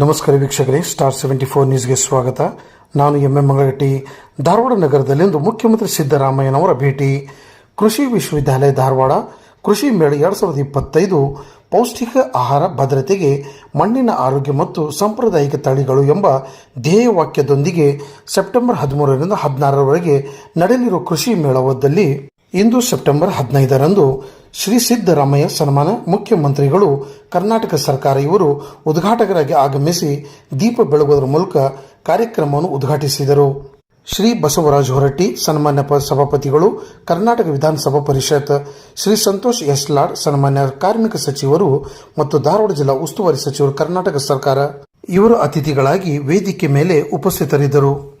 ನಮಸ್ಕಾರ ವೀಕ್ಷಕರೇ star seventy four ನ್ಯೂಸ್ಗೆ ಸ್ವಾಗತ. ನಾನು ಎಂ ಎಂ ಮಂಗಳಗಟ್ಟಿ. ಧಾರವಾಡ ನಗರದಲ್ಲಿಂದು ಮುಖ್ಯಮಂತ್ರಿ ಸಿದ್ದರಾಮಯ್ಯನವರ ಭೇಟಿ. ಕೃಷಿ ವಿಶ್ವವಿದ್ಯಾಲಯ ಧಾರವಾಡ, ಕೃಷಿ ಮೇಳ ಎರಡು ಸಾವಿರದ ಇಪ್ಪತ್ತೈದು, ಪೌಷ್ಟಿಕ ಆಹಾರ ಭದ್ರತೆಗೆ, ಮಣ್ಣಿನ ಆರೋಗ್ಯ ಮತ್ತು ಸಾಂಪ್ರದಾಯಿಕ ತಳಿಗಳು ಎಂಬ ಧ್ಯೇಯವಾಕ್ಯದೊಂದಿಗೆ ಸೆಪ್ಟೆಂಬರ್ ಹದಿಮೂರರಿಂದ ಹದಿನಾರರವರೆಗೆ ನಡೆಯಲಿರುವ ಕೃಷಿ ಮೇಳವದಲ್ಲಿ ಇಂದು ಸೆಪ್ಟೆಂಬರ್ ಹದಿನೈದರಂದು ಶ್ರೀ ಸಿದ್ದರಾಮಯ್ಯ ಸನ್ಮಾನ ಮುಖ್ಯಮಂತ್ರಿಗಳು, ಕರ್ನಾಟಕ ಸರ್ಕಾರ ಇವರು ಉದ್ಘಾಟಕರಾಗಿ ಆಗಮಿಸಿ ದೀಪ ಬೆಳಗುವುದರ ಮೂಲಕ ಕಾರ್ಯಕ್ರಮವನ್ನು ಉದ್ಘಾಟಿಸಿದರು. ಶ್ರೀ ಬಸವರಾಜ ಹೊರಟ್ಟಿ ಸನ್ಮಾನ್ಯ ಸಭಾಪತಿಗಳು, ಕರ್ನಾಟಕ ವಿಧಾನಸಭಾ ಪರಿಷತ್, ಶ್ರೀ ಸಂತೋಷ್ ಎಸ್ ಲಾಡ್ ಸನ್ಮಾನ್ಯ ಕಾರ್ಮಿಕ ಸಚಿವರು ಮತ್ತು ಧಾರವಾಡ ಜಿಲ್ಲಾ ಉಸ್ತುವಾರಿ ಸಚಿವರು ಕರ್ನಾಟಕ ಸರ್ಕಾರ. ಇವರು ಅತಿಥಿಗಳಾಗಿ ವೇದಿಕೆ ಮೇಲೆ ಉಪಸ್ಥಿತರಿದ್ದರು.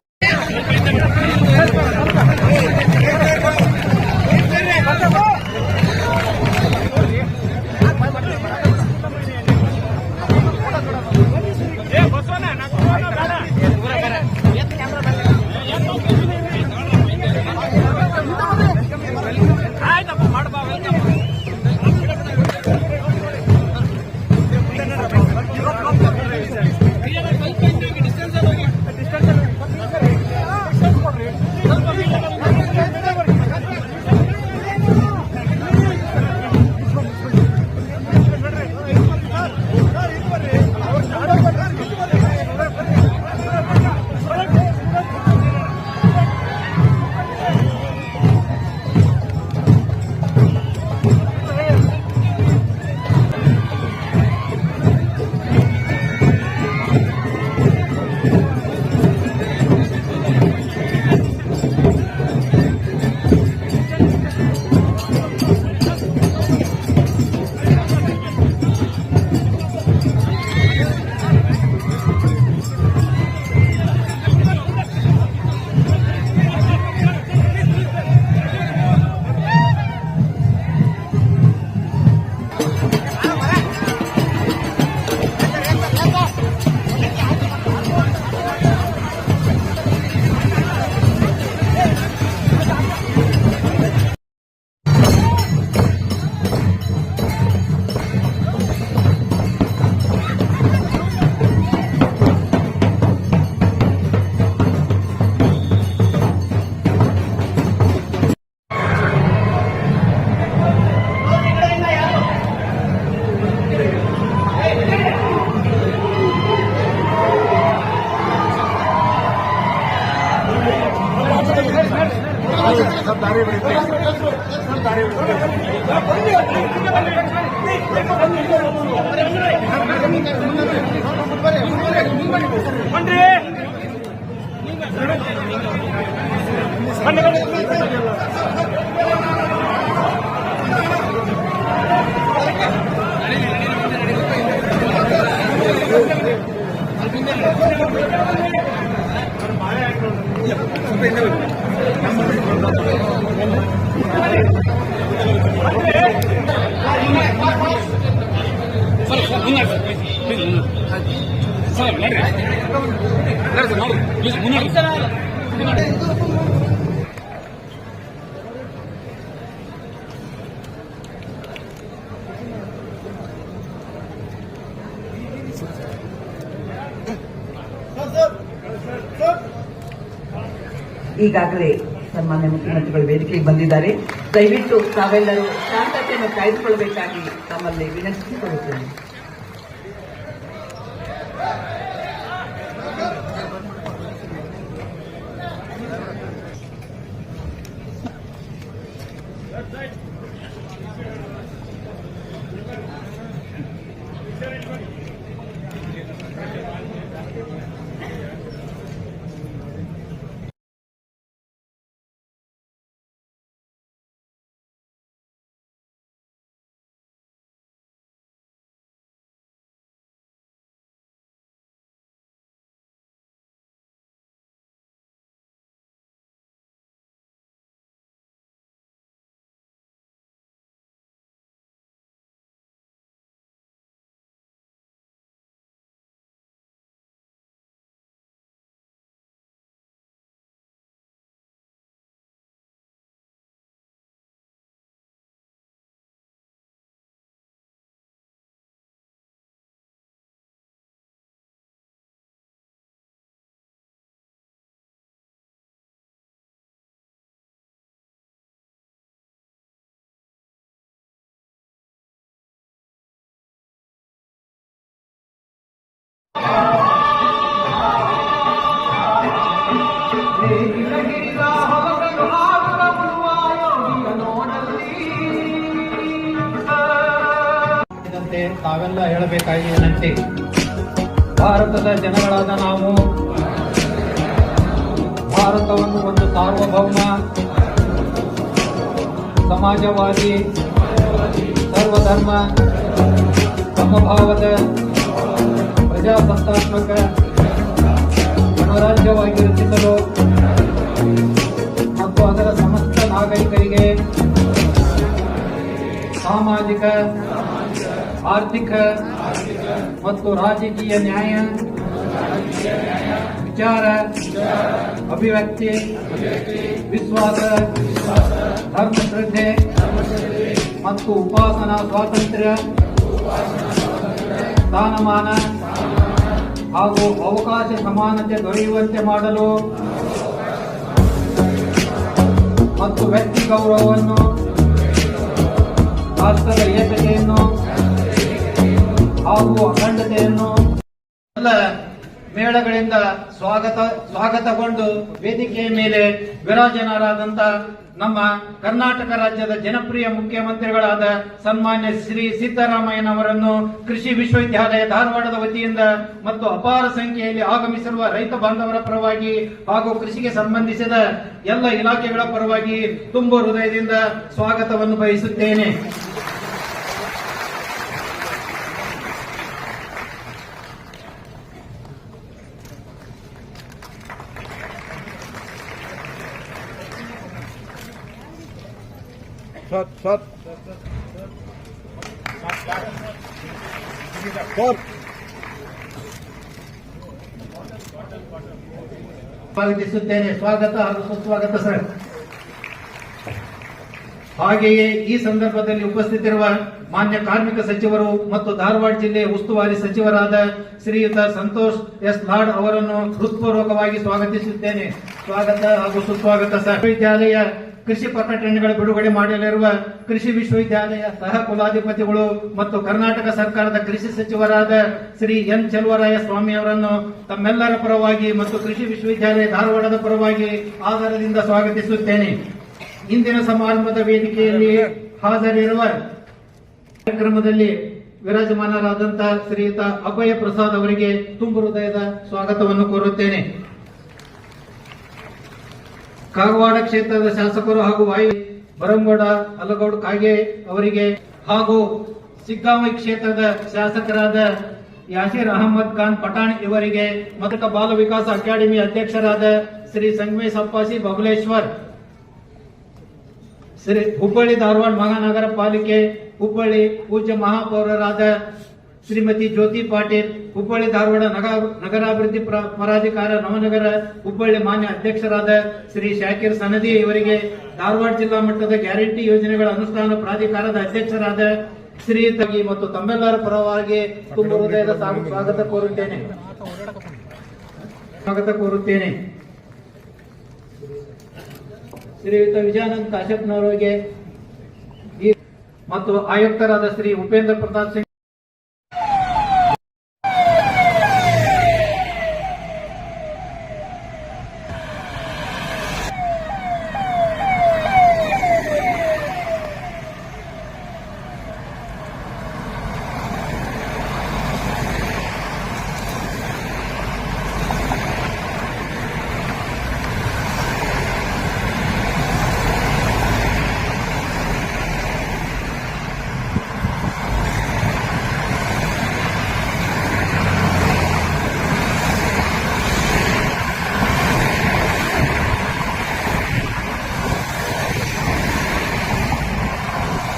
ಸರ್ ನಡ್ರಿ ಈಗಾಗಲೇ ಸನ್ಮಾನ್ಯ ಮುಖ್ಯಮಂತ್ರಿಗಳು ವೇದಿಕೆಗೆ ಬಂದಿದ್ದಾರೆ. ದಯವಿಟ್ಟು ತಾವೆಲ್ಲರೂ ಶಾಂತತೆಯನ್ನು ಕಾಯ್ದುಕೊಳ್ಳಬೇಕಾಗಿ ತಮ್ಮಲ್ಲಿ ವಿನಂತಿಸಿಕೊಳ್ಳುತ್ತೇನೆ. Отдайте! ತಾವೆಲ್ಲ ಹೇಳಬೇಕಾಗಿ ವಿನಂತಿ ಭಾರತದ ಜನಗಳಾದ ನಾವು. ಭಾರತವನ್ನು ಒಂದು ಸಾರ್ವಭೌಮ, ಸಮಾಜವಾದಿ, ಸರ್ವಧರ್ಮ, ಸಮಭಾವದ, ಪ್ರಜಾಸತ್ತಾತ್ಮಕ, ಗಣರಾಜ್ಯವಾಗಿ ರಚಿಸಲು ಮತ್ತು ಅದರ ಸಮಸ್ತ ನಾಗರಿಕರಿಗೆ ಸಾಮಾಜಿಕ ಆರ್ಥಿಕ ಮತ್ತು ರಾಜಕೀಯ ನ್ಯಾಯ ವಿಚಾರ ಅಭಿವ್ಯಕ್ತಿ ವಿಶ್ವಾಸ ಧರ್ಮ ಶ್ರದ್ಧೆ ಮತ್ತು ಉಪಾಸನಾ ಸ್ವಾತಂತ್ರ್ಯ ಸ್ಥಾನಮಾನ ಹಾಗೂ ಅವಕಾಶ ಸಮಾನತೆ ದೊರೆಯುವಂತೆ ಮಾಡಲು ಮತ್ತು ವ್ಯಕ್ತಿ ಗೌರವವನ್ನು ರಾಷ್ಟ್ರದ ಏಕತೆಯನ್ನು ಹಾಗೂ ಅಖಂಡತೆಯನ್ನು ಎಲ್ಲ ಮೇಳಗಳಿಂದ ಸ್ವಾಗತ, ಸ್ವಾಗತಗೊಂಡು ವೇದಿಕೆಯ ಮೇಲೆ ವಿರಾಜನರಾದಂತ ನಮ್ಮ ಕರ್ನಾಟಕ ರಾಜ್ಯದ ಜನಪ್ರಿಯ ಮುಖ್ಯಮಂತ್ರಿಗಳಾದ ಸನ್ಮಾನ್ಯ ಶ್ರೀ ಸಿದ್ದರಾಮಯ್ಯನವರನ್ನು ಕೃಷಿ ವಿಶ್ವವಿದ್ಯಾಲಯ ಧಾರವಾಡದ ವತಿಯಿಂದ ಮತ್ತು ಅಪಾರ ಸಂಖ್ಯೆಯಲ್ಲಿ ಆಗಮಿಸಿರುವ ರೈತ ಬಾಂಧವರ ಪರವಾಗಿ ಹಾಗೂ ಕೃಷಿಗೆ ಸಂಬಂಧಿಸಿದ ಎಲ್ಲ ಇಲಾಖೆಗಳ ಪರವಾಗಿ ತುಂಬು ಹೃದಯದಿಂದ ಸ್ವಾಗತವನ್ನು ಬಯಸುತ್ತೇನೆ. ಸ್ವಾಗತಿಸುತ್ತೇನೆ. ಸ್ವಾಗತ ಹಾಗೂ ಸುಸ್ವಾಗತ, ಸರ್. ಹಾಗೆಯೇ ಈ ಸಂದರ್ಭದಲ್ಲಿ ಉಪಸ್ಥಿತಿರುವ ಮಾನ್ಯ ಕಾರ್ಮಿಕ ಸಚಿವರು ಮತ್ತು ಧಾರವಾಡ ಜಿಲ್ಲೆಯ ಉಸ್ತುವಾರಿ ಸಚಿವರಾದ ಶ್ರೀಯುತ ಸಂತೋಷ್ ಎಸ್ ಲಾಡ್ ಅವರನ್ನು ಹೃತ್ಪೂರ್ವಕವಾಗಿ ಸ್ವಾಗತಿಸುತ್ತೇನೆ. ಸ್ವಾಗತ ಹಾಗೂ ಸುಸ್ವಾಗತ, ಸರ್. ವಿಶ್ವವಿದ್ಯಾಲಯ ಕೃಷಿ ಪ್ರಕಟಣೆಗಳ ಬಿಡುಗಡೆ ಮಾಡಲಿರುವ ಕೃಷಿ ವಿಶ್ವವಿದ್ಯಾಲಯ ಸಹ ಕುಲಾಧಿಪತಿಗಳು ಮತ್ತು ಕರ್ನಾಟಕ ಸರ್ಕಾರದ ಕೃಷಿ ಸಚಿವರಾದ ಶ್ರೀ ಎನ್ ಚೆಲುವರಾಯ ಸ್ವಾಮಿ ಅವರನ್ನು ತಮ್ಮೆಲ್ಲರ ಪರವಾಗಿ ಮತ್ತು ಕೃಷಿ ವಿಶ್ವವಿದ್ಯಾಲಯ ಧಾರವಾಡದ ಪರವಾಗಿ ಆಧಾರದಿಂದ ಸ್ವಾಗತಿಸುತ್ತೇನೆ. ಇಂದಿನ ಸಮಾರಂಭದ ವೇದಿಕೆಯಲ್ಲಿ ಹಾಜರಿರುವ ಕಾರ್ಯಕ್ರಮದಲ್ಲಿ ವಿರಾಜಮಾನರಾದಂತಹ ಶ್ರೀಯುತ ಅಭಯ ಪ್ರಸಾದ್ ಅವರಿಗೆ ತುಂಬು ಹೃದಯದ ಸ್ವಾಗತವನ್ನು ಕೋರುತ್ತೇನೆ. ಕಾಗವಾಡ ಕ್ಷೇತ್ರದ ಶಾಸಕರು ಹಾಗೂ ವಾಯು ಬರಂಗೌಡ, ಅಲ್ಲಗೌಡ ಕಾಗೆ ಅವರಿಗೆ ಹಾಗೂ ಸಿಗ್ಗಾಂವಿ ಕ್ಷೇತ್ರದ ಶಾಸಕರಾದ ಯಾಸೀರ್ ಅಹಮದ್ ಖಾನ್ ಪಠಾಣ್ ಇವರಿಗೆ ಮತ್ತು ಬಾಲ ವಿಕಾಸ ಅಕಾಡೆಮಿ ಅಧ್ಯಕ್ಷರಾದ ಶ್ರೀ ಸಂಗಮೇಶ್ ಅಪ್ಪಾಸಿ ಬಬಲೇಶ್ವರ್, ಶ್ರೀ ಹುಬ್ಬಳ್ಳಿ ಧಾರವಾಡ ಮಹಾನಗರ ಪಾಲಿಕೆ ಹುಬ್ಬಳ್ಳಿ ಪೂಜ್ಯ ಮಹಾಪೌರರಾದ ಶ್ರೀಮತಿ ಜ್ಯೋತಿ ಪಾಟೀಲ್, ಹುಬ್ಬಳ್ಳಿ ಧಾರವಾಡ ನಗ- ನಗರಾಭಿವೃದ್ಧಿ ಪ್ರ- ಪ್ರಾಧಿಕಾರ ನವನಗರ, ಹುಬ್ಬಳ್ಳಿ ಮಾನ್ಯ ಅಧ್ಯಕ್ಷರಾದ ಶ್ರೀ ಶಾಕಿರ್ ಸನದಿ ಇವರಿಗೆ ಧಾರವಾಡ ಜಿಲ್ಲಾ ಮಟ್ಟದ ಗ್ಯಾರಂಟಿ ಯೋಜನೆಗಳ ಅನುಷ್ಠಾನ ಪ್ರಾಧಿಕಾರದ ಅಧ್ಯಕ್ಷರಾದ ಶ್ರೀ ತಗಿ ಮತ್ತು ತಮ್ಮೆಲ್ಲರ ಪರವಾಗಿ ತುಂಬ ಹೃದಯದ ಸ್ವಾಗತ ಕೋರುತ್ತೇನೆ. ಸ್ವಾಗತ ಕೋರುತ್ತೇನೆ. ಶ್ರೀಯುತ ವಿಜಯಾನಂದ್ ಕಾಶ್ಯಪ್ನವರಿಗೆ ಮತ್ತು ಆಯುಕ್ತರಾದ ಶ್ರೀ ಉಪೇಂದ್ರ ಪ್ರತಾಪ್ ಸಿಂಗ್